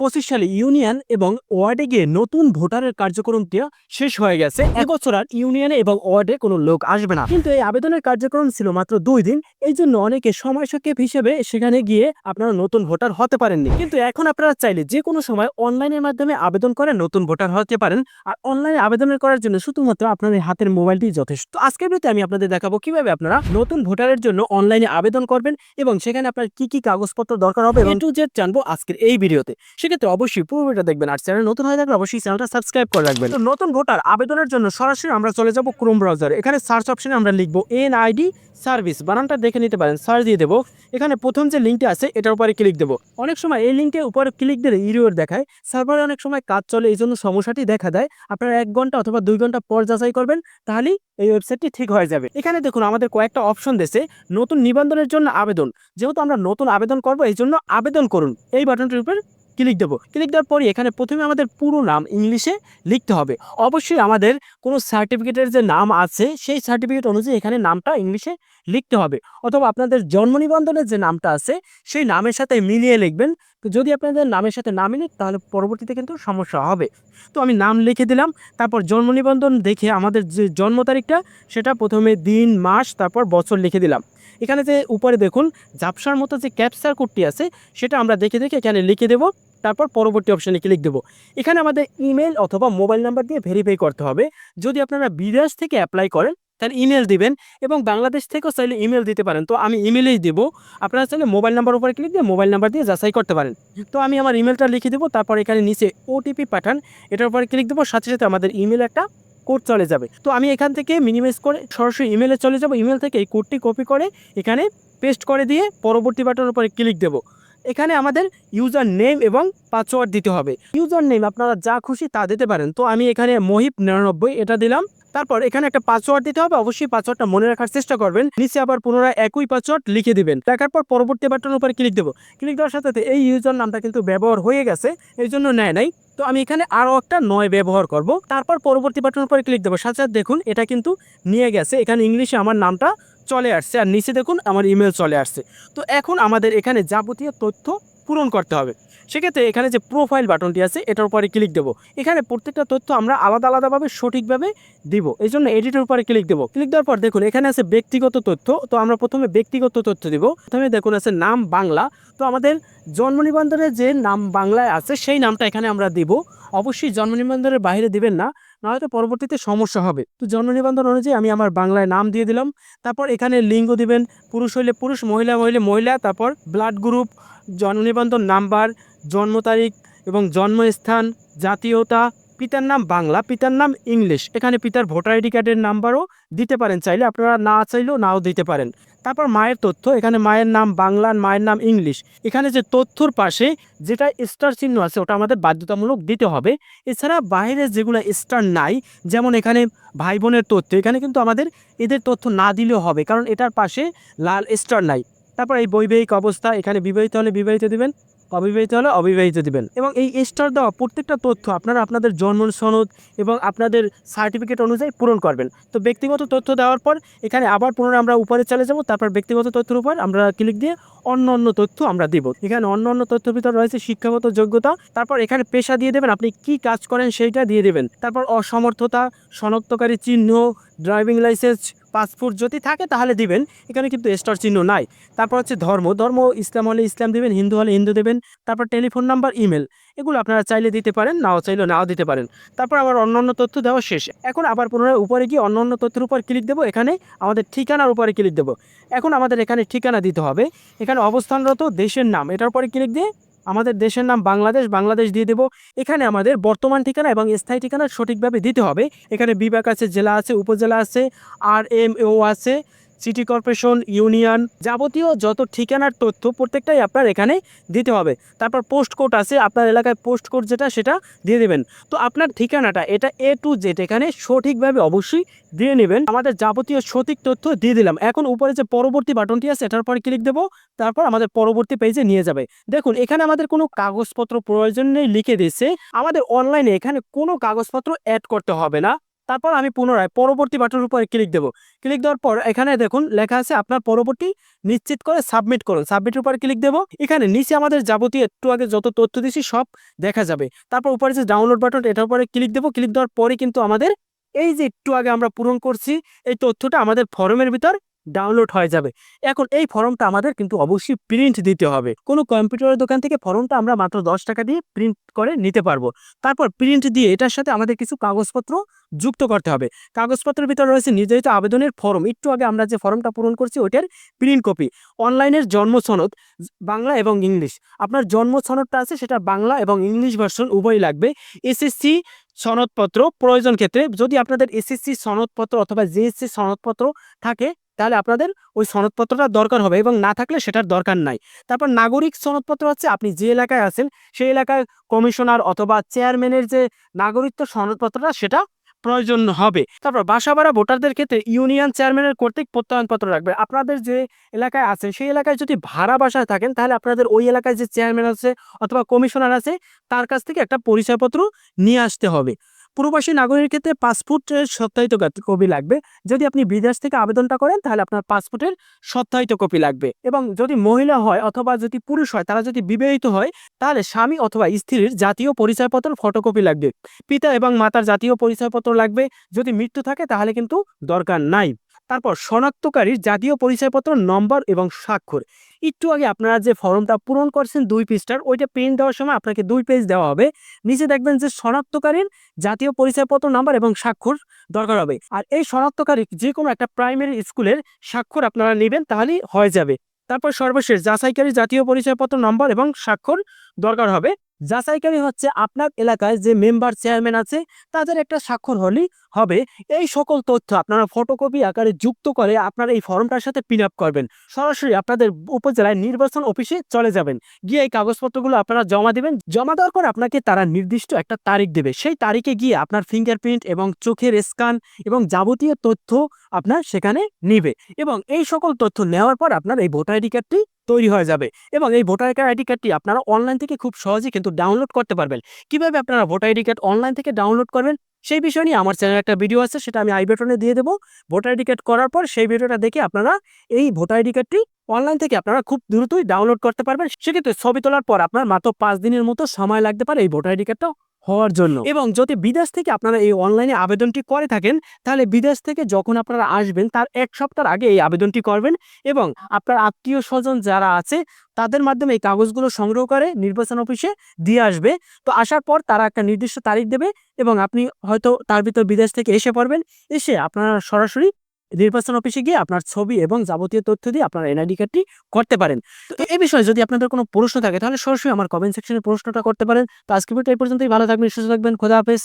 পঁচিশ সালে ইউনিয়ন এবং ওয়ার্ডে গিয়ে নতুন ভোটারের কার্যক্রমটি শেষ হয়ে গেছে। এবছর আর ইউনিয়নে এবং ওয়ার্ডে কোনো লোক আসবে না। কিন্তু এই আবেদনের কার্যক্রম ছিল মাত্র দুই দিন। এই জন্য অনেকে সময় সংক্ষেপ হিসেবে সেখানে গিয়ে আপনারা নতুন ভোটার হতে পারেননি। কিন্তু এখন আপনারা চাইলে যে কোনো সময় অনলাইনের মাধ্যমে আবেদন করে নতুন ভোটার হতে পারেন। আর অনলাইনে আবেদনের করার জন্য শুধুমাত্র আপনাদের হাতের মোবাইলটি যথেষ্ট। আজকের ভিডিওতে আমি আপনাদের দেখাবো কীভাবে আপনারা নতুন ভোটারের জন্য অনলাইনে আবেদন করবেন এবং সেখানে আপনার কি কি কাগজপত্র দরকার হবে এ টু জেড জানব আজকের এই ভিডিওতে। সেক্ষেত্রে অবশ্যই পুরো ভিডিও দেখবেন আর চ্যানেল নতুন হয়ে থাকলে অবশ্যই চ্যানেলটা সাবস্ক্রাইব করে রাখবেন। তো নতুন ভোটার আবেদনের জন্য সরাসরি আমরা চলে যাব ক্রোম ব্রাউজার এখানে সার্চ অপশনে আমরা লিখব এন আইডি সার্ভিস বানানটা দেখে নিতে পারেন সার্চ দিয়ে দেবো। এখানে প্রথম যে লিঙ্কটা আছে, এটার উপরে ক্লিক দেবো। অনেক সময় এই লিঙ্কের উপরে ক্লিক দিলে ইরিওর দেখায়। সার্ভারে অনেক সময় কাজ চলে, এই জন্য সমস্যাটি দেখা দেয়। আপনারা এক ঘণ্টা অথবা দুই ঘণ্টা পর যাচাই করবেন, তাহলেই এই ওয়েবসাইটটি ঠিক হয়ে যাবে। এখানে দেখুন, আমাদের কয়েকটা অপশন দেশে নতুন নিবন্ধনের জন্য আবেদন। যেহেতু আমরা নতুন আবেদন করব, এই জন্য আবেদন করুন। এই বাটনটির উপর ক্লিক দেবো। ক্লিক দেওয়ার পরে এখানে প্রথমে আমাদের পুরো নাম ইংলিশে লিখতে হবে। অবশ্যই আমাদের কোনো সার্টিফিকেটের যে নাম আছে, সেই সার্টিফিকেট অনুযায়ী এখানে নামটা ইংলিশে লিখতে হবে। অথবা আপনাদের জন্ম নিবন্ধনের যে নামটা আছে, সেই নামের সাথে মিলিয়ে লিখবেন। তো যদি আপনাদের নামের সাথে না মিলে, তাহলে পরবর্তীতে কিন্তু সমস্যা হবে। তো আমি নাম লিখে দিলাম, তারপর জন্ম নিবন্ধন দেখে আমাদের যে জন্ম তারিখটা, সেটা প্রথমে দিন, মাস, তারপর বছর লিখে দিলাম। এখানে যে উপরে দেখুন, ঝাপসার মতো যে ক্যাপচার কোডটি আছে, সেটা আমরা দেখে দেখে এখানে লিখে দেবো। তারপর পরবর্তী অপশানে ক্লিক দেবো। এখানে আমাদের ইমেল অথবা মোবাইল নাম্বার দিয়ে ভেরিফাই করতে হবে। যদি আপনারা বিদেশ থেকে অ্যাপ্লাই করেন, তাহলে ইমেল দিবেন এবং বাংলাদেশ থেকেও চাইলে ইমেল দিতে পারেন। তো আমি ইমেলেই দেবো। আপনারা চাইলে মোবাইল নাম্বার উপরে ক্লিক দিয়ে মোবাইল নাম্বার দিয়ে যাচাই করতে পারেন। তো আমি আমার ইমেলটা লিখে দেবো, তারপর এখানে নিচে ওটিপি পাঠান। এটার উপরে ক্লিক দেবো, সাথে সাথে আমাদের ইমেল একটা কোড চলে যাবে। তো আমি এখান থেকে মিনিমাইজ করে সরাসরি ইমেলে চলে যাব। ইমেল থেকে এই কোডটি কপি করে এখানে পেস্ট করে দিয়ে পরবর্তী বাটনের উপরে ক্লিক দেবো। এখানে আমাদের ইউজার নেম এবং পাসওয়ার্ড দিতে হবে। ইউজার নেম আপনারা যা খুশি তা দিতে পারেন। তো আমি এখানে মহিব নিরানব্বই এটা দিলাম। তারপর এখানে একটা পাসওয়ার্ড দিতে হবে। অবশ্যই পাসওয়ার্ডটা মনে রাখার চেষ্টা করবেন। নিচে আবার পুনরায় একই পাসওয়ার্ড লিখে দিবেন। দেখার পর পরবর্তী বাটনের উপরে ক্লিক দেবো। ক্লিক দেওয়ার সাথে সাথে এই ইউজার নামটা কিন্তু ব্যবহার হয়ে গেছে। এই জন্য নেয় নাই। তো আমি এখানে আরও একটা নয় ব্যবহার করব। তারপর পরবর্তী বাটনের পরে ক্লিক দেবো। সাথে সাথে দেখুন, এটা কিন্তু নিয়ে গেছে। এখানে ইংলিশে আমার নামটা চলে আসছে আর নিচে দেখুন আমার ইমেল চলে আসছে। তো এখন আমাদের এখানে যাবতীয় তথ্য পূরণ করতে হবে। সেক্ষেত্রে এখানে যে প্রোফাইল বাটনটি আছে, এটার উপরে ক্লিক দেবো। এখানে প্রত্যেকটা তথ্য আমরা আলাদা আলাদাভাবে সঠিকভাবে দিব। এই জন্য এডিটের উপরে ক্লিক দেবো। ক্লিক দেওয়ার পর দেখুন, এখানে আছে ব্যক্তিগত তথ্য। তো আমরা প্রথমে ব্যক্তিগত তথ্য দিব। প্রথমে দেখুন, আছে নাম বাংলা। তো আমাদের জন্ম নিবন্ধনের যে নাম বাংলায় আছে, সেই নামটা এখানে আমরা দিব। অবশ্যই জন্ম নিবন্ধনের বাইরে দিবেন না, নয়তো পরবর্তীতে সমস্যা হবে। তো জন্ম নিবন্ধন অনুযায়ী আমি আমার বাংলায় নাম দিয়ে দিলাম। তারপর এখানে লিঙ্গ দিবেন। পুরুষ হইলে পুরুষ, মহিলা হইলে মহিলা। তারপর ব্লাড গ্রুপ জন্ম নিবন্ধন নাম্বার জন্ম তারিখ এবং জন্মস্থান, জাতীয়তা, পিতার নাম বাংলা, পিতার নাম ইংলিশ। এখানে পিতার ভোটার আইডি কার্ডের নাম্বারও দিতে পারেন, চাইলে আপনারা না চাইলেও নাও দিতে পারেন। তারপর মায়ের তথ্য, এখানে মায়ের নাম বাংলা, মায়ের নাম ইংলিশ। এখানে যে তথ্যর পাশে যেটা স্টার চিহ্ন আছে, ওটা আমাদের বাধ্যতামূলক দিতে হবে। এছাড়া বাইরে যেগুলো স্টার নাই, যেমন এখানে ভাই বোনের তথ্য, এখানে কিন্তু আমাদের এদের তথ্য না দিলেও হবে, কারণ এটার পাশে লাল স্টার নাই। তারপর এই বৈবাহিক অবস্থা, এখানে বিবাহিত হলে বিবাহিত দিবেন অবিবাহিত হলে অবিবাহিত দিবেন। এবং এই স্টার দেওয়া প্রত্যেকটা তথ্য আপনারা আপনাদের জন্ম সনদ এবং আপনাদের সার্টিফিকেট অনুযায়ী পূরণ করবেন। তো ব্যক্তিগত তথ্য দেওয়ার পর এখানে আবার পুনরায় আমরা উপরে চলে যাব, তারপর ব্যক্তিগত তথ্যের উপর আমরা ক্লিক দিয়ে অন্য অন্য তথ্য আমরা দিব। এখানে অন্য অন্য তথ্যের ভিতর রয়েছে শিক্ষাগত যোগ্যতা, তারপর এখানে পেশা দিয়ে দেবেন, আপনি কি কাজ করেন সেইটা দিয়ে দেবেন। তারপর অসমর্থতা, শনাক্তকারী চিহ্ন ড্রাইভিং লাইসেন্স, পাসপোর্ট যদি থাকে তাহলে দিবেন। এখানে কিন্তু স্টার চিহ্ন নাই। তারপর হচ্ছে ধর্ম। ধর্ম ইসলাম হলে ইসলাম দেবেন, হিন্দু হলে হিন্দু দেবেন। তারপর টেলিফোন নাম্বার, ইমেল। এগুলো আপনারা চাইলে দিতে পারেন, নাও চাইলে নাও দিতে পারেন। তারপর আবার অন্যান্য তথ্য দেওয়া শেষ। এখন আবার পুনরায় উপরে গিয়ে অন্যান্য তথ্যের উপর ক্লিক দেবো। এখানে আমাদের ঠিকানার উপরে ক্লিক দেবো। এখন আমাদের এখানে ঠিকানা দিতে হবে। এখানে অবস্থানরত দেশের নাম। এটার উপরে ক্লিক দিয়ে আমাদের দেশের নাম বাংলাদেশ বাংলাদেশ দিয়ে দেব। এখানে আমাদের বর্তমান ঠিকানা এবং স্থায়ী ঠিকানা সঠিকভাবে দিতে হবে। এখানে বিভাগ আছে, জেলা আছে, উপজেলা আছে আর এম ও আছে। সিটি কর্পোরেশন ইউনিয়ন যাবতীয় যত ঠিকানার তথ্য প্রত্যেকটাই আপনার এখানে দিতে হবে। তারপর পোস্ট কোড আছে, আপনার এলাকায় পোস্ট কোড যেটা, সেটা দিয়ে দেবেন। তো আপনার ঠিকানাটা, এটা এ টু জেড এখানে সঠিকভাবে অবশ্যই দিয়ে নেবেন। আমাদের যাবতীয় সঠিক তথ্য দিয়ে দিলাম। এখন উপরে যে পরবর্তী বাটনটি আছে, এটার পরে ক্লিক দেবো। তারপর আমাদের পরবর্তী পেজে নিয়ে যাবে। দেখুন, এখানে আমাদের কোনো কাগজপত্র প্রয়োজন নেই লিখে দিচ্ছে আমাদের অনলাইনে এখানে কোনো কাগজপত্র অ্যাড করতে হবে না। তারপর আমি পুনরায় পরবর্তী বাটনের উপরে ক্লিক দেবো। ক্লিক দেওয়ার পর এখানে দেখুন লেখা আছে আপনার পরবর্তী নিশ্চিত করে সাবমিট করুন। সাবমিটের উপরে ক্লিক দেবো। এখানে নিচে আমাদের যাবতীয় একটু আগে যত তথ্য দিছি সব দেখা যাবে। তারপর উপরে যে ডাউনলোড বাটন এটার উপরে ক্লিক দেবো। ক্লিক দেওয়ার পরে কিন্তু আমাদের এই যে একটু আগে আমরা পূরণ করছি, এই তথ্যটা আমাদের ফরমের ভিতর ডাউনলোড হয়ে যাবে। এখন এই ফর্মটা আমাদের কিন্তু অবশ্যই প্রিন্ট দিতে হবে। কোনো কম্পিউটারের দোকান থেকে ফর্মটা আমরা মাত্র দশ টাকা দিয়ে প্রিন্ট করে নিতে পারব। তারপর প্রিন্ট দিয়ে এটার সাথে আমাদের কিছু কাগজপত্র যুক্ত করতে হবে। কাগজপত্রের ভিতরে রয়েছে নির্ধারিত আবেদনের ফর্ম। একটু আগে আমরা যে ফর্মটা পূরণ করছি ওইটার প্রিন্ট কপি অনলাইনের জন্ম সনদ, বাংলা এবং ইংলিশ। আপনার জন্ম সনদটা আছে, সেটা বাংলা এবং ইংলিশ ভার্সন উভয়ই লাগবে। এসএসসি সনদপত্র প্রয়োজন ক্ষেত্রে যদি আপনাদের এসএসসি সনদপত্র অথবা জিএসসি সনদপত্র থাকে তাহলে আপনাদের ওই সনদপত্রটা দরকার হবে এবং না থাকলে সেটার দরকার নাই। তারপর নাগরিক সনদপত্র হচ্ছে আপনি যে এলাকায় আছেন, সেই এলাকায় কমিশনার অথবা চেয়ারম্যানের যে নাগরিকত্ব সনদপত্রটা, সেটা প্রয়োজন হবে। তারপর বাসা ভাড়া ভোটারদের ক্ষেত্রে ইউনিয়ন চেয়ারম্যানের কর্তৃক প্রত্যয়নপত্র রাখবে। আপনাদের যে এলাকায় আছেন, সেই এলাকায় যদি ভাড়া বাসায় থাকেন, তাহলে আপনাদের ওই এলাকায় যে চেয়ারম্যান আছে অথবা কমিশনার আছে, তার কাছ থেকে একটা পরিচয়পত্র নিয়ে আসতে হবে। প্রবাসী নাগরিকের ক্ষেত্রে পাসপোর্টের সত্যায়িত কপি লাগবে। যদি আপনি বিদেশ থেকে আবেদনটা করেন, তাহলে আপনার পাসপোর্টের সত্যায়িত কপি লাগবে। এবং যদি মহিলা হয় অথবা যদি পুরুষ হয়, তারা যদি বিবাহিত হয়, তাহলে স্বামী অথবা স্ত্রীর জাতীয় পরিচয়পত্র ফটোকপি লাগবে। পিতা এবং মাতার জাতীয় পরিচয়পত্র লাগবে। যদি মৃত্যু থাকে, তাহলে কিন্তু দরকার নাই। তারপর শনাক্তকারীর জাতীয় পরিচয়পত্র, নম্বর এবং স্বাক্ষর। একটু আগে আপনারা যে ফর্মটা পূরণ করছেন দুই পৃষ্ঠার, ওইটা প্রিন্ট দেওয়ার সময় আপনাকে দুই পেজ দেওয়া হবে। নিচে দেখবেন যে শনাক্তকারীর জাতীয় পরিচয়পত্র, নাম্বার এবং স্বাক্ষর দরকার হবে। আর এই শনাক্তকারী যে কোনো একটা প্রাইমারি স্কুলের স্বাক্ষর আপনারা নেবেন, তাহলেই হয়ে যাবে। তারপর সর্বশেষ যাচাইকারী জাতীয় পরিচয়পত্র, নম্বর এবং স্বাক্ষর দরকার হবে। যাচাইকারী হচ্ছে আপনার এলাকায় যে মেম্বার চেয়ারম্যান আছে, তাদের একটা স্বাক্ষর হলেই হবে। এই সকল তথ্য আপনারা ফটোকপি আকারে যুক্ত করে আপনারা এই ফর্মটার সাথে পিন আপ করবেন। সরাসরি আপনাদের উপজেলায় নির্বাচন অফিসে চলে যাবেন। গিয়ে এই কাগজপত্রগুলো আপনারা জমা দিবেন। জমা দেওয়ার পর আপনাকে তারা নির্দিষ্ট একটা তারিখ দেবে। সেই তারিখে গিয়ে আপনার ফিঙ্গারপ্রিন্ট এবং চোখের স্ক্যান এবং যাবতীয় তথ্য আপনার সেখানে নিবে। এবং এই সকল তথ্য নেওয়ার পর আপনার এই ভোটার আইডি কার্ডটি তৈরি হয়ে যাবে। এবং এই ভোটার আইডি কার্ডটি আপনারা অনলাইন থেকে খুব সহজেই কিন্তু ডাউনলোড করতে পারবেন। কীভাবে আপনারা ভোটার আইডি কার্ড অনলাইন থেকে ডাউনলোড করবেন, সেই বিষয় নিয়ে আমার চ্যানেলে একটা ভিডিও আছে, সেটা আমি আই বাটনে দিয়ে দেবো। ভোটার আইডি কার্ড করার পর সেই ভিডিওটা দেখে আপনারা এই ভোটার আইডি কার্ডটি অনলাইন থেকে আপনারা খুব দ্রুতই ডাউনলোড করতে পারবেন। সেক্ষেত্রে ছবি তোলার পর আপনার মাত্র পাঁচ দিনের মতো সময় লাগতে পারে এই ভোটার আইডি কার্ডটা হওয়ার জন্য। এবং যদি বিদেশ থেকে আপনারা এই অনলাইনে আবেদনটি করে থাকেন, তাহলে বিদেশ থেকে যখন আপনারা আসবেন, তার এক সপ্তাহ আগে এই আবেদনটি করবেন এবং আপনার আত্মীয় স্বজন যারা আছে, তাদের মাধ্যমে এই কাগজগুলো সংগ্রহ করে নির্বাচন অফিসে দিয়ে আসবে। তো আসার পর তারা একটা নির্দিষ্ট তারিখ দেবে এবং আপনি হয়তো তার ভিতর বিদেশ থেকে এসে পড়বেন। এসে আপনারা সরাসরি নির্বাচন অফিসে গিয়ে আপনার ছবি এবং যাবতীয় তথ্য দিয়ে আপনার এনআইডি কার্ডটি করতে পারেন। তো এই বিষয়ে যদি আপনাদের কোনো প্রশ্ন থাকে, তাহলে সরাসরি আমার কমেন্ট সেকশনে প্রশ্নটা করতে পারেন। তো আজকে এই পর্যন্তই। ভালো থাকবেন, সুস্থ থাকবেন। খোদা হাফেজ।